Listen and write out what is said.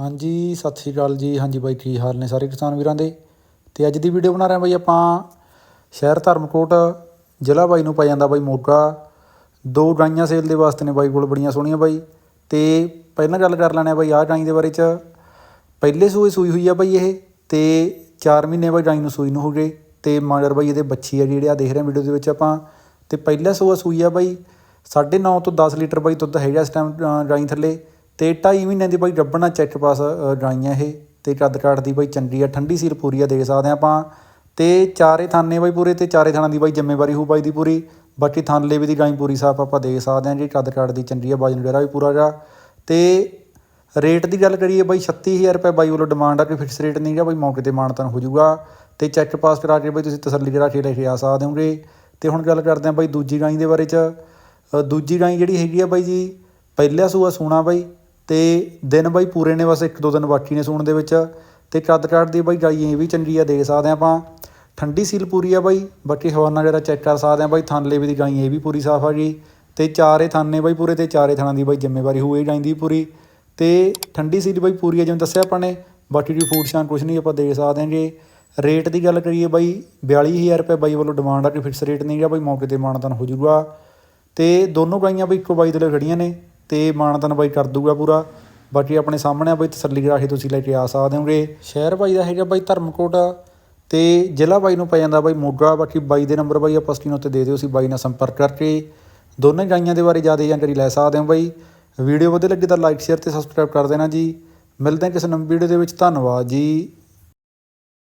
ਹਾਂਜੀ, ਸਤਿ ਸ਼੍ਰੀ ਅਕਾਲ ਜੀ। ਹਾਂਜੀ ਬਾਈ, ਕੀ ਹਾਲ ਨੇ ਸਾਰੇ ਕਿਸਾਨ ਵੀਰਾਂ ਦੇ? ਤੇ ਅੱਜ ਦੀ ਵੀਡੀਓ ਬਣਾ ਰਹੇ ਹਾਂ ਬਾਈ ਆਪਾਂ ਸ਼ਹਿਰ ਧਰਮਕੋਟ, ਜ਼ਿਲ੍ਹਾ ਬਾਈ ਨੂੰ ਪੈ ਜਾਂਦਾ ਬਾਈ ਮੋਗਾ। ਦੋ ਗਾਈਆਂ ਸੇਲ ਦੇ ਵਾਸਤੇ ਨੇ ਬਾਈ ਕੋਲ ਬੜੀਆਂ ਸੋਹਣੀਆਂ ਬਾਈ। ਤੇ ਪਹਿਲਾਂ ਗੱਲ ਕਰ ਲੈਣੇ ਆ ਬਾਈ ਆਹ ਗਾਈ ਦੇ ਬਾਰੇ ਚ। ਪਹਿਲੇ ਸੂਏ ਸੂਈ ਹੋਈ ਆ ਬਾਈ ਇਹ, ਤੇ 4 ਮਹੀਨੇ ਬਾਈ ਗਾਈ ਨੂੰ ਸੂਈ ਨੂੰ ਹੋ ਗਏ। ਤੇ ਮਗਰ ਬਾਈ ਇਹਦੇ ਬੱਚੀ ਆ ਜਿਹੜੇ ਆ ਦੇਖ ਰਹੇ ਵੀਡੀਓ ਦੇ ਵਿੱਚ ਆਪਾਂ। ਤੇ ਪਹਿਲਾ ਸੂਆ ਸੂਈ ਆ ਬਾਈ 9.5 ਤੋਂ 10 ਲੀਟਰ ਬਾਈ ਦੁੱਧ ਹੈਗਾ ਇਸ ਟਾਈਮ ਗਾਈ ਥੱਲੇ। ਤੇ 2.5 ਮਹੀਨਿਆਂ ਦੀ ਬਾਈ ਗੱਭਣਾ ਚੈੱਕ ਪਾਸ ਗਾਈਆਂ ਇਹ ਤੇ ਕੱਦ ਕਾਠ ਦੀ ਬਾਈ ਚੰਗੀ ਆ, ਠੰਡੀ ਸੀਲ ਪੂਰੀ ਆ, ਦੇਖ ਸਕਦੇ ਆ ਆਪਾਂ। ਤੇ ਚਾਰੇ ਥਾਨੇ ਬਾਈ ਪੂਰੇ ਤੇ ਚਾਰੇ ਥਾਨਾਂ ਦੀ ਬਾਈ ਜ਼ਿੰਮੇਵਾਰੀ ਹੋ ਬਾਈ ਦੀ ਪੂਰੀ। ਬਾਕੀ ਥਾਨਲੇ ਵੀ ਦੀ ਗਾਈ ਪੂਰੀ ਸਾਫ਼ ਆਪਾਂ ਦੇਖ ਸਕਦੇ ਆ ਜੀ ਕੱਦ ਕਾਟ ਦੀ ਚੰਗੀ ਆ ਵਜਨ ਵਗੈਰਾ ਵੀ ਪੂਰਾ ਗਾ ਤੇ ਰੇਟ ਦੀ ਗੱਲ ਕਰੀਏ ਬਾਈ 36000 ਰੁਪਏ ਬਾਈ ਵੱਲੋਂ ਡਿਮਾਂਡ ਆ, ਕੋਈ ਫਿਕਸ ਰੇਟ ਨਹੀਂ ਗਾ ਬਾਈ ਮੌਕੇ ਤੇ ਮਾਨਤਨ ਹੋ ਜਾਊਗਾ। ਤੇ ਚੈੱਕ ਪਾਸ ਕਰਾ ਕੇ ਬਾਈ ਤੁਸੀਂ ਤਸੱਲੀ ਕਰਾ ਕੇ ਲੈ ਕੇ ਆ ਸਕਦੇ ਹੋਗੇ। ਤੇ ਹੁਣ ਗੱਲ ਕਰਦੇ ਆ ਬਾਈ ਦੂਜੀ ਗਾਈ ਦੇ ਬਾਰੇ ਚ। ਦੂਜੀ ਗਾਈ ਜਿਹੜੀ ਹੈਗੀ ਆ ਬਾਈ ਜੀ, ਪਹਿਲਾ ਸੂਆ ਸੂਣਾ ਬਾਈ। ਤੇ ਦਿਨ ਬਾਈ ਪੂਰੇ ਨੇ, ਬਸ ਇੱਕ ਦੋ ਦਿਨ ਬਾਕੀ ਨੇ ਸੂਣ ਦੇ ਵਿੱਚ। ਤੇ ਕੱਦ ਕਾਠ ਦੀ ਬਾਈ ਗਾਈ ਇਹ ਵੀ ਚੰਗੀ ਆ, ਦੇਖ ਸਕਦੇ ਆ ਆਪਾਂ। ਠੰਡੀ ਸੀਲ ਪੂਰੀ ਆ ਬਾਈ, ਬਾਕੀ ਹਵਾਨਾ ਜਿਹੜਾ ਚੈੱਕ ਕਰ ਸਕਦੇ ਆ ਬਾਈ, ਥਾਨਲੇ ਵੀ ਦੀ ਗਾਈ ਇਹ ਵੀ ਪੂਰੀ ਸਾਫ਼ ਆ ਜੀ ਤੇ ਚਾਰੇ ਥਾਨੇ ਬਾਈ ਪੂਰੇ ਤੇ ਚਾਰੇ ਥਾਨਾਂ ਦੀ ਬਾਈ ਜ਼ਿੰਮੇਵਾਰੀ ਹੋਈ ਜਾਂਦੀ ਪੂਰੀ। ਤੇ ਠੰਡੀ ਸੀਲ ਬਾਈ ਪੂਰੀ ਆ, ਜਿਵੇਂ ਦੱਸਿਆ ਆਪਾਂ ਨੇ, ਬਾਕੀ ਦੀ ਫੂਡ ਸ਼ਾਨ ਕੁਝ ਨਹੀਂ, ਆਪਾਂ ਦੇਖ ਸਕਦੇ ਹਾਂਗੇ। ਰੇਟ ਦੀ ਗੱਲ ਕਰੀਏ ਬਾਈ 42000 ਰੁਪਏ ਬਾਈ ਵੱਲੋਂ ਡਿਮਾਂਡ ਆ, ਕਿ ਫਿਕਸ ਰੇਟ ਨਹੀਂ ਗਾ ਬਾਈ, ਮੌਕੇ ਤੇ ਮਾਨਤਨ ਹੋ ਜਾਊਗਾ ਤੇ ਦੋਨੋਂ ਗਾਈਆਂ ਬਾਈ ਇੱਕੋ ਬਾਈ ਦੇ ਲਈ ਖੜੀਆਂ ਨੇ। ਤੇ ਮਾਨਤਨ ਬਾਈ ਕਰ ਦੂਗਾ ਪੂਰਾ। ਬਾਕੀ ਆਪਣੇ ਸਾਹਮਣੇ ਆ ਬਾਈ ਤਸੱਲੀ ਕਰਾ ਤੁਸੀਂ ਲੈ ਕੇ ਆ ਸਕਦੇ ਹੋਗੇ। ਸ਼ਹਿਰ ਬਾਈ ਦਾ ਹੈਗਾ ਬਾਈ ਧਰਮਕੋਟ ਤੇ ਜ਼ਿਲ੍ਹਾ ਬਾਈ ਨੂੰ ਪੈ ਜਾਂਦਾ ਬਾਈ ਮੋਗਾ। ਬਾਕੀ ਬਾਈ ਦੇ ਨੰਬਰ ਬਾਈ ਆਪਾਂ ਸਕਰੀਨ ਉੱਤੇ ਦੇ ਦਿਓ ਤੁਸੀਂ ਬਾਈ ਨਾਲ ਸੰਪਰਕ ਕਰਕੇ ਦੋਨੇ ਗਾਈਆਂ ਦੇ ਬਾਰੇ ਜ਼ਿਆਦਾ ਜਾਣਕਾਰੀ ਲੈ ਸਕਦੇ ਹੋ ਬਾਈ। ਵੀਡੀਓ ਵਧੀਆ ਲੱਗੇ ਤਾਂ ਲਾਈਕ ਸ਼ੇਅਰ ਤੇ ਸਬਸਕ੍ਰਾਈਬ ਕਰ ਦੇਣਾ ਜੀ। ਮਿਲਦੇ ਹਾਂ ਕਿਸੇ ਨਵੀਂ ਵੀਡੀਓ ਦੇ ਵਿੱਚ। ਧੰਨਵਾਦ ਜੀ।